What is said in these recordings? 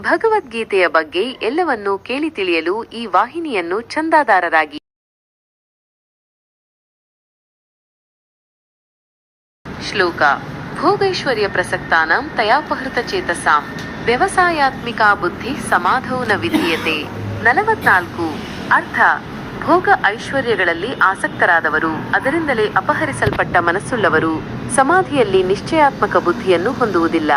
ಭಗವದ್ಗೀತೆಯ ಬಗ್ಗೆ ಎಲ್ಲವನ್ನೂ ಕೇಳಿ ತಿಳಿಯಲು ಈ ವಾಹಿನಿಯನ್ನು ಚಂದಾದಾರರಾಗಿ ಶ್ಲೋಕ, ಭೋಗೈಶ್ವರ್ಯ ಪ್ರಸಕ್ತಾನಂ ತಯಾಪಹೃತ ಚೇತಸಾಂ, ವ್ಯವಸಾಯಾತ್ಮಿಕ ಬುದ್ಧಿ ಸಮಾಧೌನ ವಿಧೀಯತೆ. ನಲವತ್ನಾಲ್ಕು, ಅರ್ಥ, ಭೋಗ ಐಶ್ವರ್ಯಗಳಲ್ಲಿ ಆಸಕ್ತರಾದವರು, ಅದರಿಂದಲೇ ಅಪಹರಿಸಲ್ಪಟ್ಟ ಮನಸ್ಸುಳ್ಳವರು, ಸಮಾಧಿಯಲ್ಲಿ ನಿಶ್ಚಯಾತ್ಮಕ ಬುದ್ಧಿಯನ್ನು ಹೊಂದುವುದಿಲ್ಲ.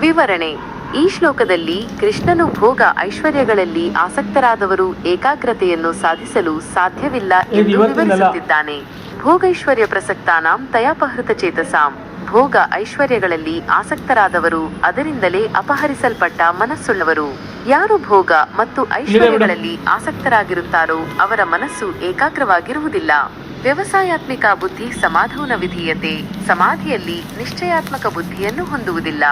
ವಿವರಣೆ ಈ ಶ್ಲೋಕದಲ್ಲಿ ಕೃಷ್ಣನು ಭೋಗ ಐಶ್ವರ್ಯಗಳಲ್ಲಿ ಆಸಕ್ತರಾದವರು ಏಕಾಗ್ರತೆಯನ್ನು ಸಾಧಿಸಲು ಸಾಧ್ಯವಿಲ್ಲ ಎಂದು. ವಿವರಿಸುತ್ತಿದ್ದಾನೆ. ಭೋಗೈಶ್ವರ್ಯ ಪ್ರಸಕ್ತಾನಾಂ ತಯಾಪಹೃತ ಚೇತಸಾಂ. ಭೋಗ ಐಶ್ವರ್ಯಗಳಲ್ಲಿ ಆಸಕ್ತರಾದವರು ಅದರಿಂದಲೇ ಅಪಹರಿಸಲ್ಪಟ್ಟ ಮನಸ್ಸುಳ್ಳವರು. ಯಾರು ಭೋಗ ಮತ್ತು ಐಶ್ವರ್ಯಗಳಲ್ಲಿ ಆಸಕ್ತರಾಗಿರುತ್ತಾರೋ ಅವರ ಮನಸ್ಸು ಏಕಾಗ್ರವಾಗಿರುವುದಿಲ್ಲ. ವ್ಯವಸಾಯಾತ್ಮಿಕ ಬುದ್ಧಿ ಸಮಾಧಾನ ವಿಧೀಯತೆ ಸಮಾಧಿಯಲ್ಲಿ ನಿಶ್ಚಯಾತ್ಮಕ ಬುದ್ಧಿಯನ್ನು ಹೊಂದುವುದಿಲ್ಲ.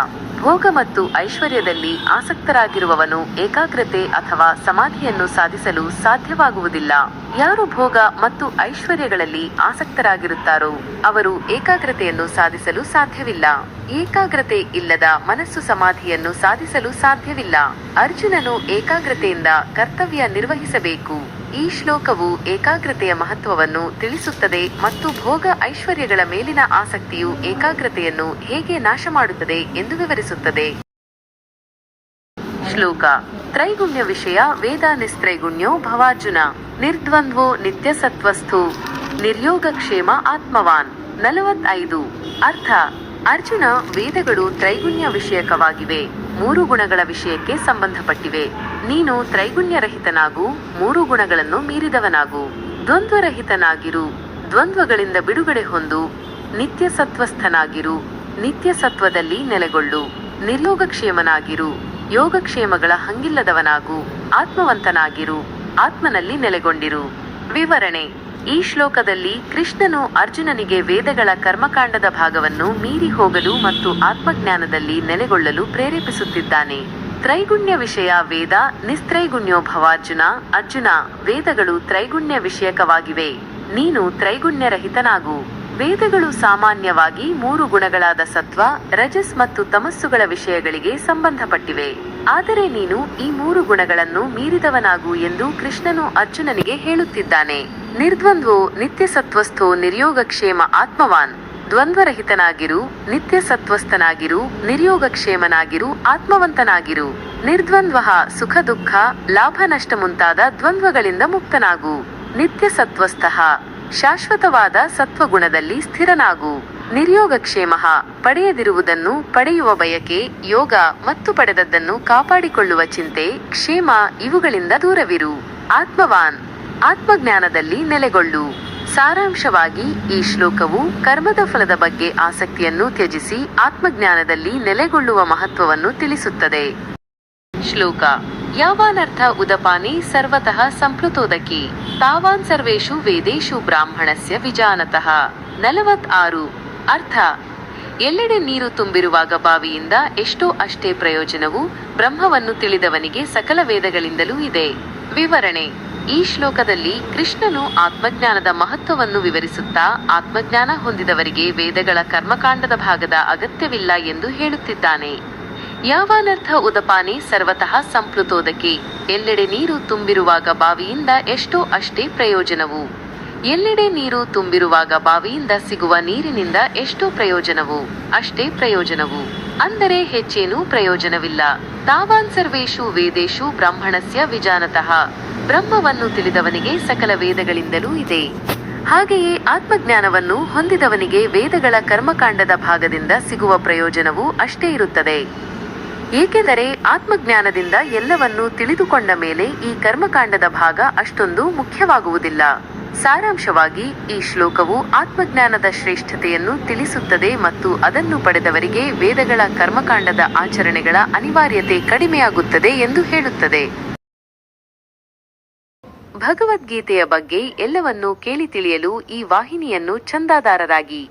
ಭೋಗ ಮತ್ತು ಐಶ್ವರ್ಯದಲ್ಲಿ ಆಸಕ್ತರಾಗಿರುವವನು ಏಕಾಗ್ರತೆ ಅಥವಾ ಸಮಾಧಿಯನ್ನು ಸಾಧಿಸಲು ಸಾಧ್ಯವಾಗುವುದಿಲ್ಲ. ಯಾರು ಭೋಗ ಮತ್ತು ಐಶ್ವರ್ಯಗಳಲ್ಲಿ ಆಸಕ್ತರಾಗಿರುತ್ತಾರೋ ಅವರು ಏಕಾಗ್ರತೆಯನ್ನು ಸಾಧಿಸಲು ಸಾಧ್ಯವಿಲ್ಲ. ಏಕಾಗ್ರತೆ ಇಲ್ಲದ ಮನಸ್ಸು ಸಮಾಧಿಯನ್ನು ಸಾಧಿಸಲು ಸಾಧ್ಯವಿಲ್ಲ. ಅರ್ಜುನನು ಏಕಾಗ್ರತೆಯಿಂದ ಕರ್ತವ್ಯ ನಿರ್ವಹಿಸಬೇಕು. ಈ ಶ್ಲೋಕವು ಏಕಾಗ್ರತೆಯ ಮಹತ್ವವನ್ನು ತಿಳಿಸುತ್ತದೆ ಮತ್ತು ಭೋಗ ಐಶ್ವರ್ಯಗಳ ಮೇಲಿನ ಆಸಕ್ತಿಯು ಏಕಾಗ್ರತೆಯನ್ನು ಹೇಗೆ ನಾಶ ಮಾಡುತ್ತದೆ ಎಂದು ವಿವರಿಸುತ್ತದೆ. ಶ್ಲೋಕ. ತ್ರೈಗುಣ್ಯ ವಿಷಯ ವೇದ ನಿಸ್ತ್ರೈಗುಣ್ಯೋ ಭವಾರ್ಜುನ. ನಿರ್ದ್ವಂದ್ವೋ ನಿತ್ಯ ಸತ್ವಸ್ಥು ನಿರ್ಯೋಗಕ್ಷೇಮ ಆತ್ಮವಾನ್. ನಲವತ್ತೈದು. ಅರ್ಥ. ಅರ್ಜುನ ವೇದಗಳು ತ್ರೈಗುಣ್ಯ ವಿಷಯಕವಾಗಿವೆ. ಮೂರು ಗುಣಗಳ ವಿಷಯಕ್ಕೆ ಸಂಬಂಧಪಟ್ಟಿವೆ. ನೀನು ತ್ರೈಗುಣ್ಯರಹಿತನಾಗು, ಮೂರು ಗುಣಗಳನ್ನು ಮೀರಿದವನಾಗು. ದ್ವಂದ್ವರಹಿತನಾಗಿರು. ದ್ವಂದ್ವಗಳಿಂದ ಬಿಡುಗಡೆ ಹೊಂದು ನಿತ್ಯ ಸತ್ವಸ್ಥನಾಗಿರು ನಿತ್ಯ ಸತ್ವದಲ್ಲಿ ನೆಲೆಗೊಳ್ಳು. ನಿರ್ಯೋಗಕ್ಷೇಮನಾಗಿರು ಯೋಗಕ್ಷೇಮಗಳ ಹಂಗಿಲ್ಲದವನಾಗು. ಆತ್ಮವಂತನಾಗಿರು. ಆತ್ಮನಲ್ಲಿ ನೆಲೆಗೊಂಡಿರು. ವಿವರಣೆ. ಈ ಶ್ಲೋಕದಲ್ಲಿ ಕೃಷ್ಣನು ಅರ್ಜುನನಿಗೆ ವೇದಗಳ ಕರ್ಮಕಾಂಡದ ಭಾಗವನ್ನು ಮೀರಿ ಹೋಗಲು ಮತ್ತು ಆತ್ಮಜ್ಞಾನದಲ್ಲಿ ನೆಲೆಗೊಳ್ಳಲು ಪ್ರೇರೇಪಿಸುತ್ತಿದ್ದಾನೆ. ತ್ರೈಗುಣ್ಯ ವಿಷಯ ವೇದ ನಿಸ್ತ್ರೈಗುಣ್ಯೋ ಭವಾರ್ಜುನ ಅರ್ಜುನ, ವೇದಗಳು ತ್ರೈಗುಣ್ಯ ವಿಷಯಕವಾಗಿವೆ. ನೀನು ತ್ರೈಗುಣ್ಯರಹಿತನಾಗು. ವೇದಗಳು ಸಾಮಾನ್ಯವಾಗಿ ಮೂರು ಗುಣಗಳಾದ ಸತ್ವ, ರಜಸ್ ಮತ್ತು ತಮಸ್ಸುಗಳ ವಿಷಯಗಳಿಗೆ ಸಂಬಂಧಪಟ್ಟಿವೆ. ಆದರೆ ನೀನು ಈ ಮೂರು ಗುಣಗಳನ್ನು ಮೀರಿದವನಾಗು ಎಂದು ಕೃಷ್ಣನು ಅರ್ಜುನನಿಗೆ ಹೇಳುತ್ತಿದ್ದಾನೆ. ನಿರ್ದ್ವಂದ್ವೋ ನಿತ್ಯ ಸತ್ವಸ್ಥೋ ನಿರ್ಯೋಗಕ್ಷೇಮ ಆತ್ಮವಾನ್. ದ್ವಂದ್ವರಹಿತನಾಗಿರು ನಿತ್ಯ ಸತ್ವಸ್ಥನಾಗಿರು ನಿರ್ಯೋಗಕ್ಷೇಮನಾಗಿರು, ಆತ್ಮವಂತನಾಗಿರು. ನಿರ್ದ್ವಂದ್ವ ಸುಖ ದುಃಖ, ಲಾಭ ನಷ್ಟ ಮುಂತಾದ ದ್ವಂದ್ವಗಳಿಂದ ಮುಕ್ತನಾಗು. ನಿತ್ಯ ಸತ್ವಸ್ಥಃ ಶಾಶ್ವತವಾದ ಸತ್ವಗುಣದಲ್ಲಿ ಸ್ಥಿರನಾಗು. ನಿರ್ಯೋಗಕ್ಷೇಮ ಪಡೆಯದಿರುವುದನ್ನು ಪಡೆಯುವ ಬಯಕೆ, ಯೋಗ ಮತ್ತು ಪಡೆದದ್ದನ್ನು ಕಾಪಾಡಿಕೊಳ್ಳುವ ಚಿಂತೆ, ಕ್ಷೇಮ ಇವುಗಳಿಂದ ದೂರವಿರು. ಆತ್ಮವಾನ್. ಆತ್ಮಜ್ಞಾನದಲ್ಲಿ ನೆಲೆಗೊಳ್ಳು. ಸಾರಾಂಶವಾಗಿ, ಈ ಶ್ಲೋಕವು ಕರ್ಮದ ಫಲದ ಬಗ್ಗೆ ಆಸಕ್ತಿಯನ್ನು ತ್ಯಜಿಸಿ ಆತ್ಮಜ್ಞಾನದಲ್ಲಿ ನೆಲೆಗೊಳ್ಳುವ ಮಹತ್ವವನ್ನು ತಿಳಿಸುತ್ತದೆ. ಶ್ಲೋಕ. ಯಾವಾನರ್ಥ ಉದಪಾನಿ ಸರ್ವತಃ ಸಂಪ್ಲುತೋದಕಿ ತಾವಾನ್ ಸರ್ವೇಷು ವೇದೇಶು ಬ್ರಾಹ್ಮಣಸ್ಯ ವಿಜಾನತಃ. ನಲವತ್ ಆರು. ಅರ್ಥ. ಎಲ್ಲೆಡೆ ನೀರು ತುಂಬಿರುವಾಗ ಬಾವಿಯಿಂದ ಎಷ್ಟೋ ಅಷ್ಟೇ ಪ್ರಯೋಜನವು ಬ್ರಹ್ಮವನ್ನು ತಿಳಿದವನಿಗೆ ಸಕಲ ವೇದಗಳಿಂದಲೂ ಇದೆ. ವಿವರಣೆ. ಈ ಶ್ಲೋಕದಲ್ಲಿ ಕೃಷ್ಣನು ಆತ್ಮಜ್ಞಾನದ ಮಹತ್ವವನ್ನು ವಿವರಿಸುತ್ತಾ ಆತ್ಮಜ್ಞಾನ ಹೊಂದಿದವರಿಗೆ ವೇದಗಳ ಕರ್ಮಕಾಂಡದ ಭಾಗದ ಅಗತ್ಯವಿಲ್ಲ ಎಂದು ಹೇಳುತ್ತಿದ್ದಾನೆ. ಯಾವಾನರ್ಥ ಉದಪಾನೆ ಸರ್ವತಃ ಸಂಪ್ಲುತೋದಕ್ಕೆ ಎಲ್ಲೆಡೆ ನೀರು ತುಂಬಿರುವಾಗ ಬಾವಿಯಿಂದ ಎಷ್ಟೋ ಅಷ್ಟೇ ಪ್ರಯೋಜನವು. ಎಲ್ಲೆಡೆ ನೀರು ತುಂಬಿರುವಾಗ ಬಾವಿಯಿಂದ ಸಿಗುವ ನೀರಿನಿಂದ ಎಷ್ಟೋ ಪ್ರಯೋಜನವು. ಅಷ್ಟೇ ಪ್ರಯೋಜನವು. ಅಂದರೆ ಹೆಚ್ಚೇನೂ ಪ್ರಯೋಜನವಿಲ್ಲ. ತಾವಾನ್ ಸರ್ವೇಶು ವೇದೇಶು ಬ್ರಾಹ್ಮಣಸ್ಯ ವಿಜಾನತಃ. ಬ್ರಹ್ಮವನ್ನು ತಿಳಿದವನಿಗೆ ಸಕಲ ವೇದಗಳಿಂದಲೂ ಇದೆ. ಹಾಗೆಯೇ ಆತ್ಮಜ್ಞಾನವನ್ನು ಹೊಂದಿದವನಿಗೆ ವೇದಗಳ ಕರ್ಮಕಾಂಡದ ಭಾಗದಿಂದ ಸಿಗುವ ಪ್ರಯೋಜನವೂ ಅಷ್ಟೇ ಇರುತ್ತದೆ. ಏಕೆಂದರೆ ಆತ್ಮಜ್ಞಾನದಿಂದ ಎಲ್ಲವನ್ನೂ ತಿಳಿದುಕೊಂಡ ಮೇಲೆ ಈ ಕರ್ಮಕಾಂಡದ ಭಾಗ ಅಷ್ಟೊಂದು ಮುಖ್ಯವಾಗುವುದಿಲ್ಲ. ಸಾರಾಂಶವಾಗಿ, ಈ ಶ್ಲೋಕವು ಆತ್ಮಜ್ಞಾನದ ಶ್ರೇಷ್ಠತೆಯನ್ನು ತಿಳಿಸುತ್ತದೆ ಮತ್ತು ಅದನ್ನು ಪಡೆದವರಿಗೆ ವೇದಗಳ ಕರ್ಮಕಾಂಡದ ಆಚರಣೆಗಳ ಅನಿವಾರ್ಯತೆ ಕಡಿಮೆಯಾಗುತ್ತದೆ ಎಂದು ಹೇಳುತ್ತದೆ. ಭಗವದ್ಗೀತೆಯ ಬಗ್ಗೆ ಎಲ್ಲವನ್ನೂ ಕೇಳಿ ತಿಳಿಯಲು ಈ ವಾಹಿನಿಯನ್ನು ಚಂದಾದಾರರಾಗಿ